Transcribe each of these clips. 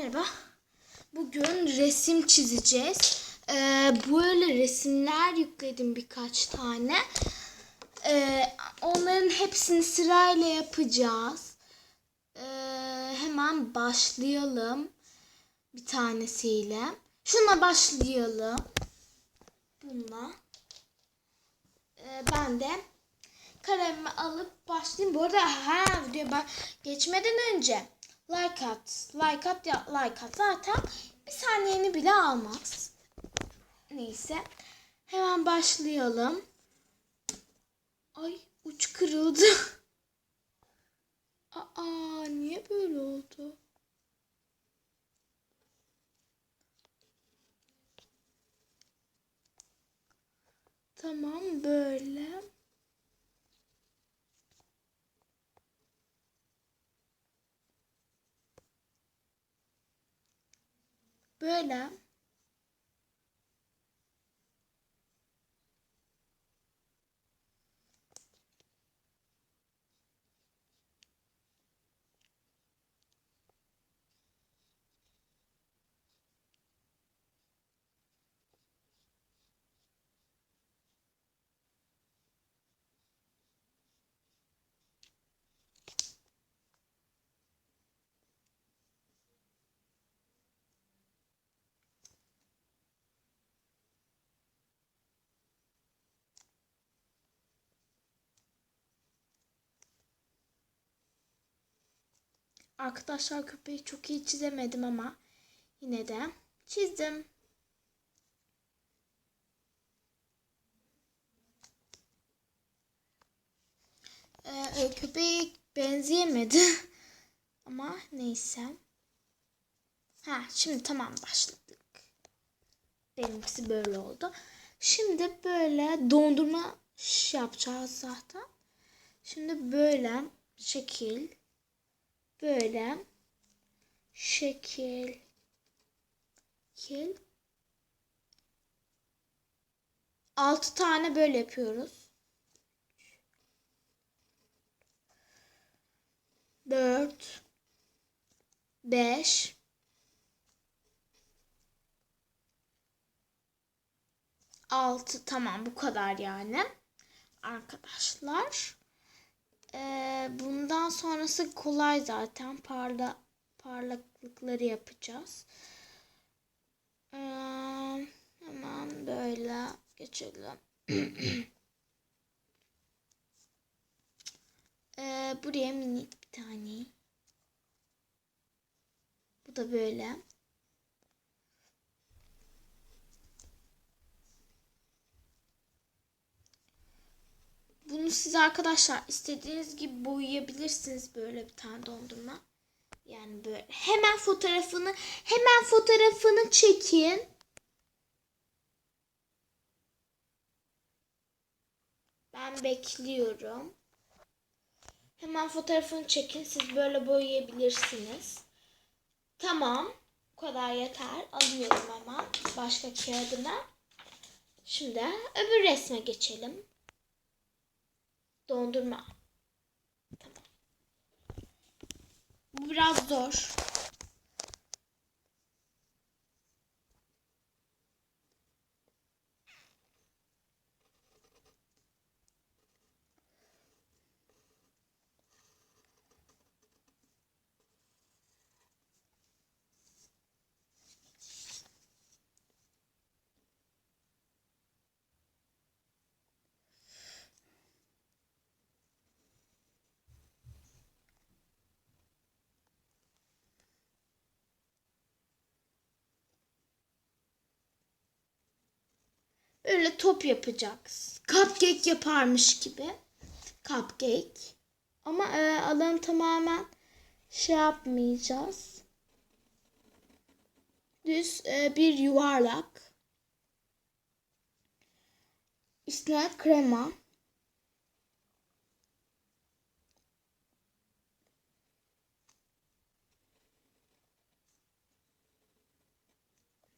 Merhaba. Bugün resim çizeceğiz. Ee, böyle resimler yükledim birkaç tane. Ee, onların hepsini sırayla yapacağız. Ee, hemen başlayalım. Bir tanesiyle. Şuna başlayalım. Bununla. Ee, ben de kalemimi alıp başlayayım. Bu arada her video ben geçmeden önce like at, like at ya like at zaten bir saniyeni bile almaz. Neyse. Hemen başlayalım. Ay uç kırıldı. Aa niye böyle oldu? Tamam böyle. Böyle. Arkadaşlar köpeği çok iyi çizemedim ama yine de çizdim. Ee, köpeği benzeyemedi. ama neyse. Ha şimdi tamam başladık. Benimkisi böyle oldu. Şimdi böyle dondurma şey yapacağız zaten. Şimdi böyle şekil böyle. Şekil. Şekil altı tane böyle yapıyoruz. Dört. Beş. Altı. Tamam bu kadar yani. Arkadaşlar. Ee, bundan sonrası kolay zaten. Parla parlaklıkları yapacağız. Ee, hemen böyle geçelim. ee, buraya minik bir tane. Bu da böyle. Bunu siz arkadaşlar istediğiniz gibi boyayabilirsiniz böyle bir tane dondurma. Yani böyle hemen fotoğrafını hemen fotoğrafını çekin. Ben bekliyorum. Hemen fotoğrafını çekin. Siz böyle boyayabilirsiniz. Tamam. Bu kadar yeter. Alıyorum hemen başka kağıdına. Şimdi öbür resme geçelim. Dondurma. Tamam. Bu biraz zor. Böyle top yapacağız. Cupcake yaparmış gibi. Cupcake. Ama e, alanı tamamen şey yapmayacağız. Düz e, bir yuvarlak. Üstüne krema.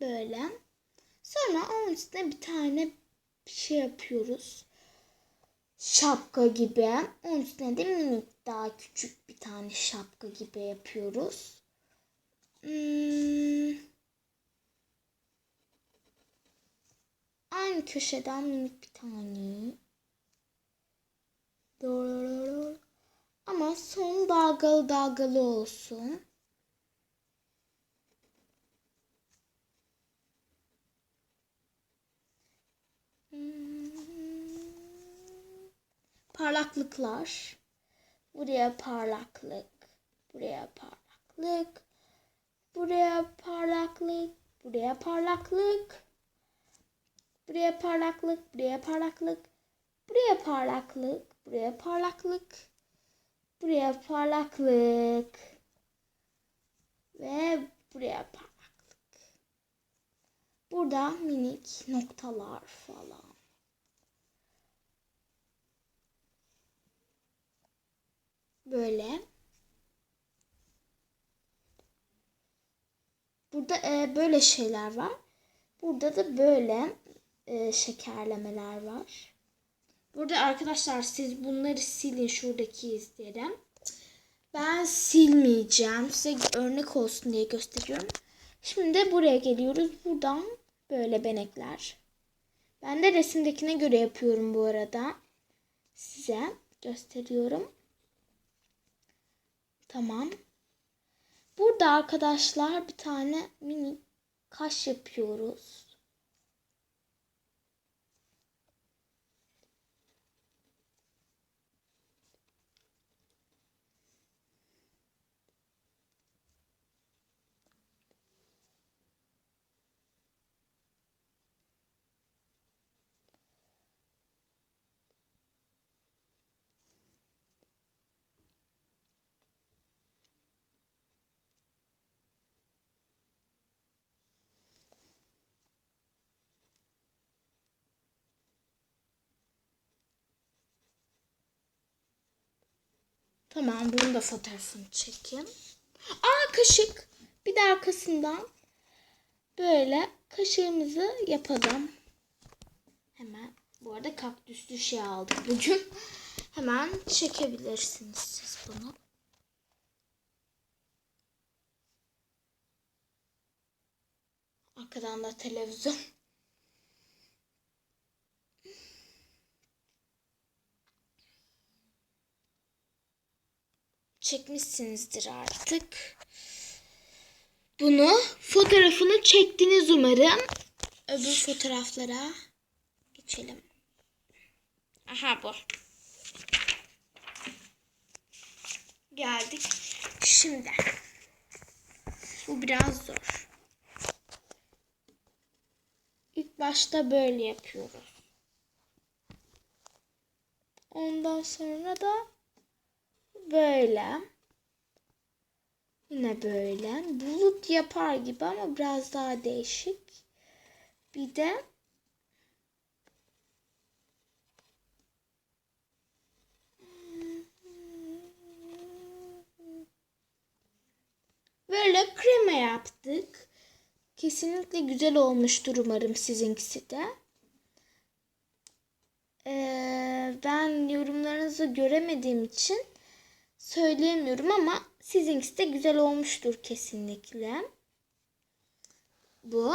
Böyle. Sonra onun üstüne bir tane şey yapıyoruz. Şapka gibi. Onun üstüne de minik daha küçük bir tane şapka gibi yapıyoruz. Hmm. Aynı köşeden minik bir tane. Doğru. Ama son dalgalı dalgalı olsun. Parlaklıklar. Buraya parlaklık. Buraya parlaklık. Buraya parlaklık. Buraya parlaklık. Buraya parlaklık. Buraya parlaklık. Buraya parlaklık. Buraya parlaklık. Buraya parlaklık. Ve buraya parlaklık. Burada minik noktalar falan. Böyle. Burada e, böyle şeyler var. Burada da böyle e, şekerlemeler var. Burada arkadaşlar siz bunları silin şuradaki izleri. Ben silmeyeceğim. Size örnek olsun diye gösteriyorum. Şimdi de buraya geliyoruz. Buradan böyle benekler. Ben de resimdekine göre yapıyorum bu arada. Size gösteriyorum. Tamam. Burada arkadaşlar bir tane mini kaş yapıyoruz. Tamam bunun da fotoğrafını çekeyim. Aa kaşık. Bir de arkasından böyle kaşığımızı yapalım. Hemen bu arada kaktüslü şey aldık bugün. Hemen çekebilirsiniz siz bunu. Arkadan da televizyon. Çekmişsinizdir artık. Bunu fotoğrafını çektiniz umarım. Öbür fotoğraflara geçelim. Aha bu. Geldik. Şimdi. Bu biraz zor. İlk başta böyle yapıyoruz. Ondan sonra da böyle. Yine böyle. Bulut yapar gibi ama biraz daha değişik. Bir de böyle krema yaptık. Kesinlikle güzel olmuştur umarım sizinkisi de. Ee, ben yorumlarınızı göremediğim için söyleyemiyorum ama sizinkisi de güzel olmuştur kesinlikle. Bu.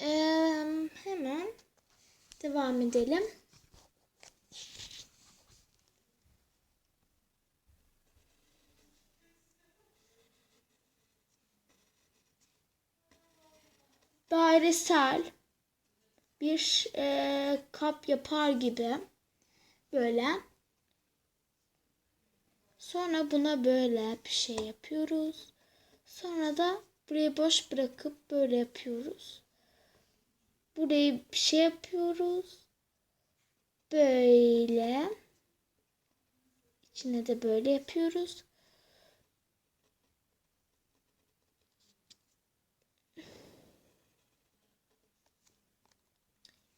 Ee, hemen devam edelim. Dairesel bir e, kap yapar gibi böyle Sonra buna böyle bir şey yapıyoruz. Sonra da burayı boş bırakıp böyle yapıyoruz. Burayı bir şey yapıyoruz. Böyle. İçine de böyle yapıyoruz.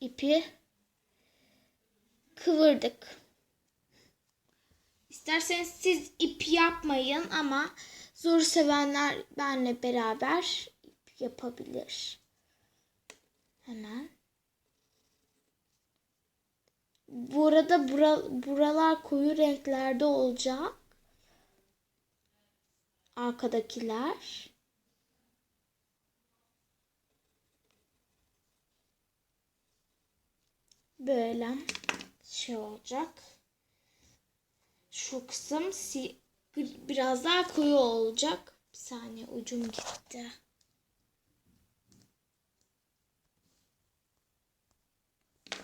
İpi kıvırdık. İsterseniz siz ip yapmayın ama zor sevenler benle beraber ip yapabilir. Hemen. Bu arada bura, buralar koyu renklerde olacak. Arkadakiler. böyle şey olacak. Şu kısım biraz daha koyu olacak. Bir saniye ucum gitti.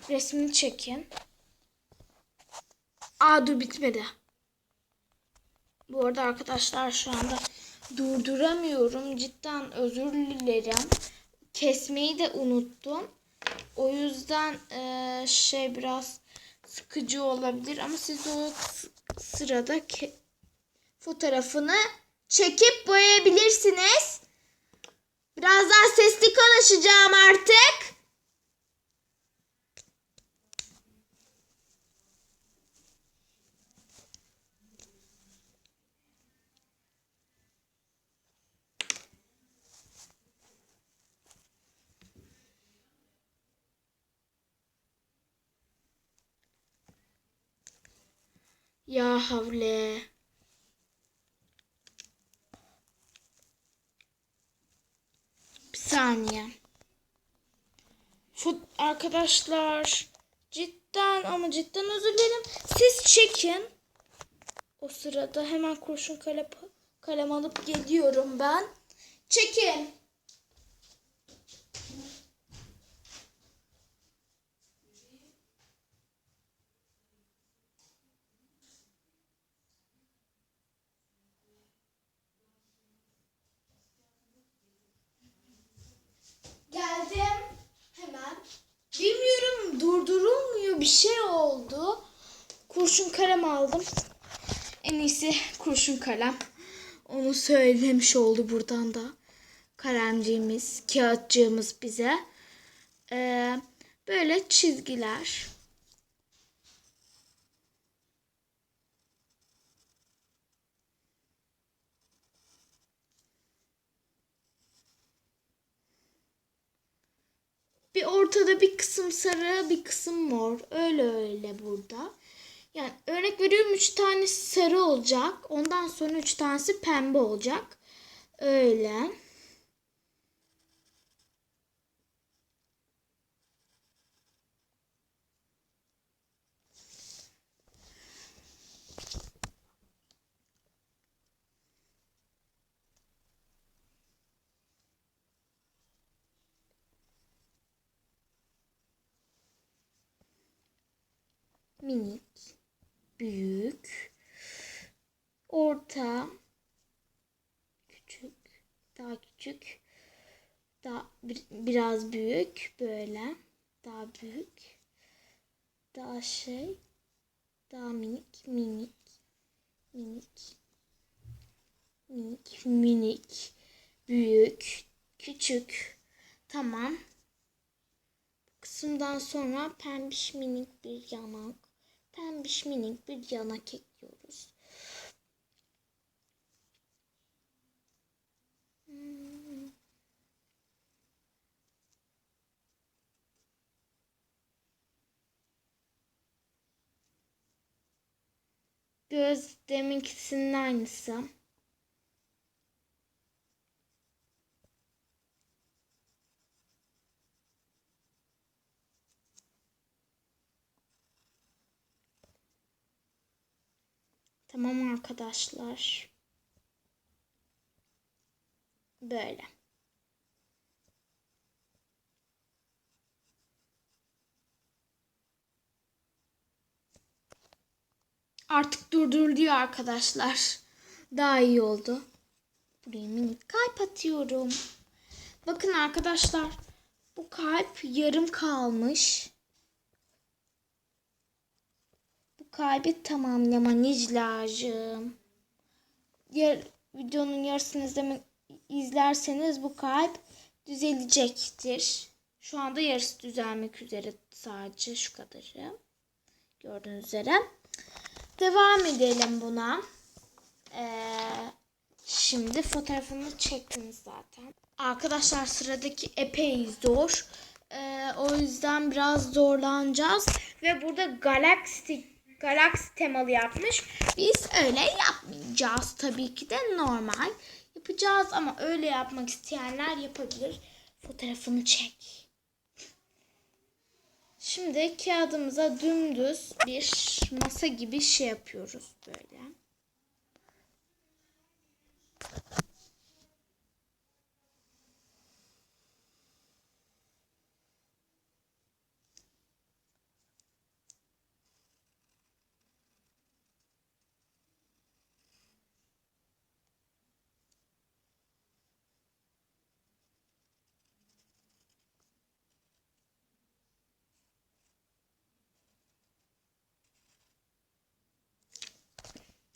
Resmini çekin. Aa dur bitmedi. Bu arada arkadaşlar şu anda durduramıyorum. Cidden özür dilerim. Kesmeyi de unuttum. O yüzden eee, şey biraz sıkıcı olabilir ama siz o sırada fotoğrafını çekip boyayabilirsiniz. Biraz daha sesli konuşacağım artık. Ya havle. Bir saniye. Fut arkadaşlar cidden ama cidden özür dilerim. Siz çekin. O sırada hemen kurşun kalem, kalem alıp geliyorum ben. Çekin. Geldim hemen. Bilmiyorum durdurulmuyor bir şey oldu. Kurşun kalem aldım. En iyisi kurşun kalem. Onu söylemiş oldu buradan da. Kalemciğimiz, kağıtçığımız bize. Ee, böyle çizgiler. Bir ortada bir kısım sarı, bir kısım mor. Öyle öyle burada. Yani örnek veriyorum 3 tane sarı olacak. Ondan sonra 3 tanesi pembe olacak. Öyle. Minik, büyük, orta, küçük, daha küçük, daha bir- biraz büyük böyle, daha büyük, daha şey, daha minik, minik, minik, minik, minik, büyük, küçük. Tamam. Bu kısımdan sonra pembiş minik bir yanak, pembiş minik bir yanak ekliyoruz. Hmm. Göz deminkisinin aynısı. Tamam arkadaşlar. Böyle. Artık durduruluyor arkadaşlar. Daha iyi oldu. Buraya minik kalp atıyorum. Bakın arkadaşlar. Bu kalp yarım kalmış. Bu kalbi tamamlamanız lazım. Diğer videonun yarısını izleme, izlerseniz bu kalp düzelecektir. Şu anda yarısı düzelmek üzere sadece şu kadarı. Gördüğünüz üzere. Devam edelim buna. Ee, şimdi fotoğrafını çektiniz zaten. Arkadaşlar sıradaki epey zor. Ee, o yüzden biraz zorlanacağız. Ve burada Galaxy Galaxy temalı yapmış. Biz öyle yapmayacağız. Tabii ki de normal yapacağız ama öyle yapmak isteyenler yapabilir. Fotoğrafını çek. Şimdi kağıdımıza dümdüz bir masa gibi şey yapıyoruz böyle.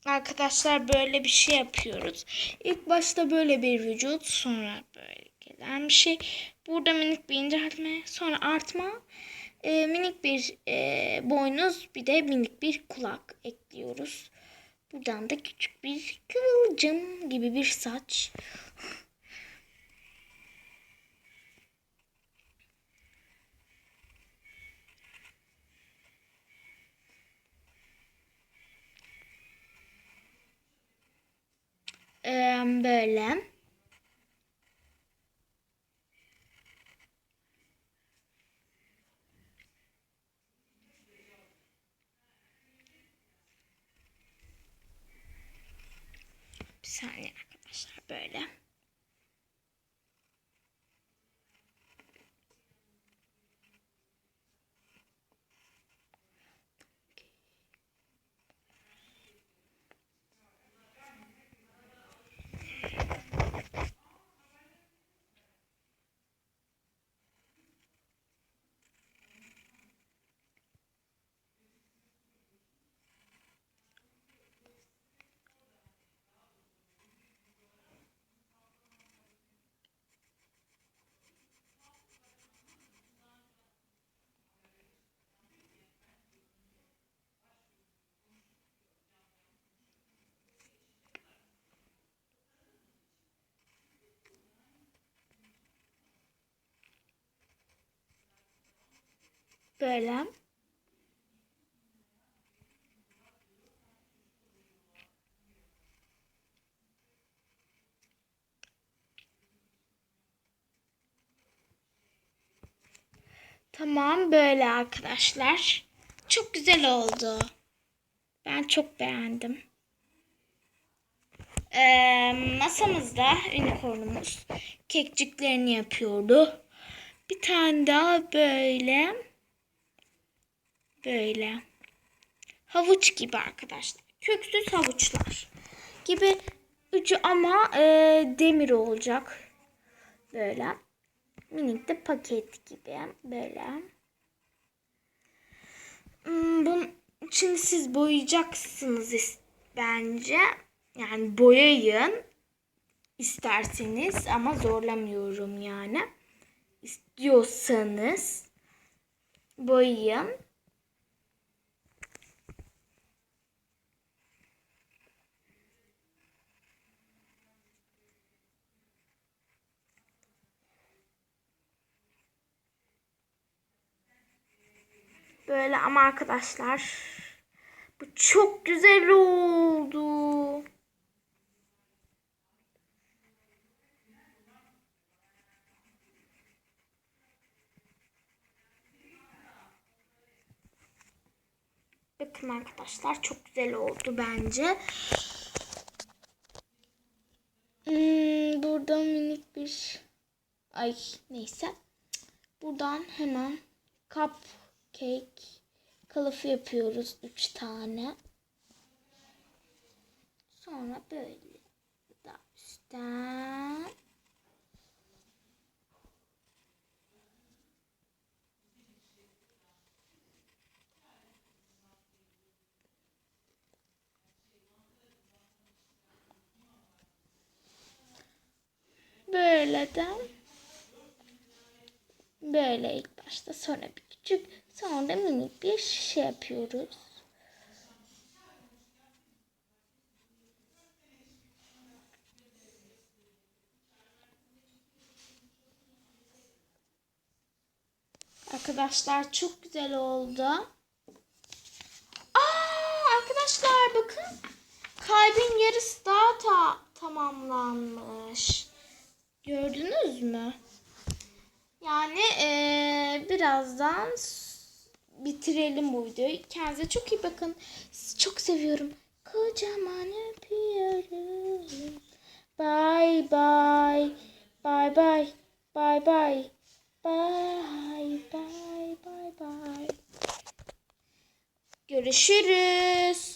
Arkadaşlar böyle bir şey yapıyoruz. İlk başta böyle bir vücut sonra böyle gelen bir şey. Burada minik bir inceltme sonra artma. e, minik bir e, boynuz bir de minik bir kulak ekliyoruz. Buradan da küçük bir kıvılcım gibi bir saç. Ee, böyle. Bir saniye arkadaşlar böyle. Böyle. Tamam böyle arkadaşlar. Çok güzel oldu. Ben çok beğendim. Ee, masamızda unicornumuz kekçiklerini yapıyordu. Bir tane daha böyle böyle havuç gibi arkadaşlar. Köksüz havuçlar gibi ucu ama e, demir olacak. Böyle minik de paket gibi böyle. Hmm, Bunun için siz boyayacaksınız bence. Yani boyayın isterseniz ama zorlamıyorum yani. İstiyorsanız boyayın. Böyle ama arkadaşlar bu çok güzel oldu. Bakın arkadaşlar çok güzel oldu bence. Hmm, burada minik bir ay neyse. Buradan hemen cupcake kılıfı yapıyoruz 3 tane. Sonra böyle. Da üstten. Böyle de. Böyle ilk başta. Sonra bir küçük sonra minik bir şey yapıyoruz. Arkadaşlar çok güzel oldu. Aa arkadaşlar bakın. Kalbin yarısı daha ta tamamlanmış. Gördünüz mü? Yani eee, birazdan bitirelim bu videoyu. Kendinize çok iyi bakın. Sizi çok seviyorum. Kocaman öpüyorum. Bye bye. Bye bye. Bye bye. Bye bye bye bye. Görüşürüz.